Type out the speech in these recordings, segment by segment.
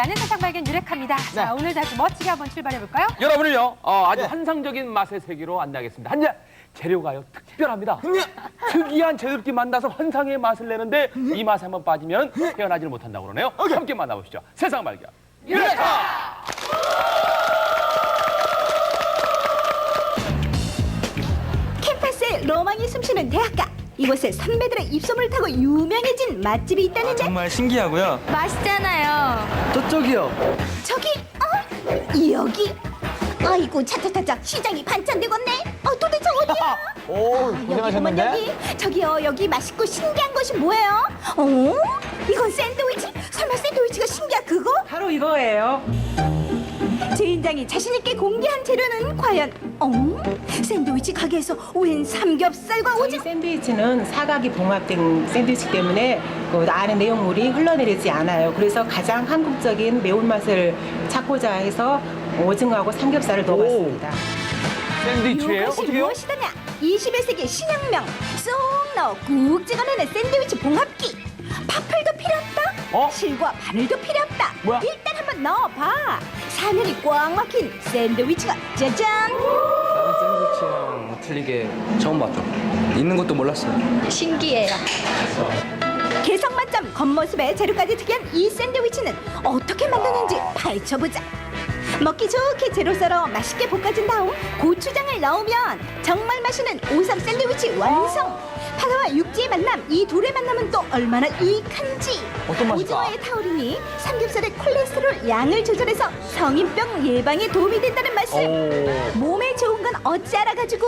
함께하는 세상 발견 유레카입니다. 자, 오늘 다시 멋지게 한번 출발해볼까요? 여러분을요 어, 아주 환상적인 맛의 세계로 안내하겠습니다. 한자 재료가요 특별합니다. 특이한 재료끼리 만나서 환상의 맛을 내는데 이 맛에 한번 빠지면 헤어나지를 못한다고 그러네요. 함께 만나보시죠. 세상 발견 유레카. 캠퍼스에 로망이 숨쉬는 대학가 이곳에 선배들의 입소문을 타고 유명해진 맛집이 있다는데 정말 신기하고요. 맛있잖아요 저쪽이요. 저기 어? 여기 아이고 차차차차 시장이 반찬되겠네 어 도대체 어디야 오, 여기구먼 여기 저기요 여기 맛있고 신기한 것이 뭐예요 어? 이건 샌드위치? 설마 샌드위치가 신기한 그거? 바로 이거예요. 주인장이 자신있게 공개한 재료는 과연 어? 샌드위치 가게에서 웬 삼겹살과 저희 오징어 샌드위치는 사각이 봉합된 샌드위치 때문에 그 안에 내용물이 흘러내리지 않아요. 그래서 가장 한국적인 매운맛을 찾고자 해서 오징어하고 삼겹살을 넣어봤습니다. 샌드위치예요? 이것이 어떻게요? 무엇이더냐 21세기 신혁명 쏙 넣어 꾹 찍어내는 샌드위치 봉합기 파플도 필요 없다 어? 실과 바늘도 필요 없다 뭐야? 일단 한번 넣어봐 사면이 꽉 막힌 샌드위치가 짜잔 다른 샌드위치랑 틀리게 처음 봤죠. 있는 것도 몰랐어요. 신기해요 개성 만점 겉모습에 재료까지 특이한 이 샌드위치는 어떻게 만드는지 파헤쳐보자 먹기 좋게 재료 썰어 맛있게 볶아준 다음 고추장을 넣으면 정말 맛있는 오삼 샌드위치 완성 바다와 육지의 만남 이 둘의 만남은 또 얼마나 유익한지 어떤 맛일까? 오징어의 타우린이 삼겹살의 콜레스테롤 양을 조절해서 성인병 예방에 도움이 된다는 말씀 몸에 좋은 건 어찌 알아가지고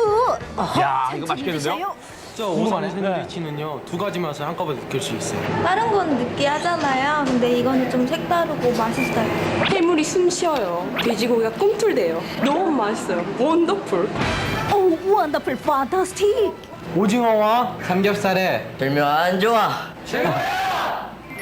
어허, 야, 천천히 이거 맛있겠는데요? 드세요. 저 오삼 샌드위치는요 두 가지 맛을 한꺼번에 느낄 수 있어요. 다른 건 느끼하잖아요. 근데 이거는 좀 색다르고 맛있어요. 해물이 숨 쉬어요. 돼지고기가 꿈틀대요. 너무 맛있어요. 원더풀. 오, 원더풀 판타스틱 오징어와 삼겹살에 별명 안 좋아.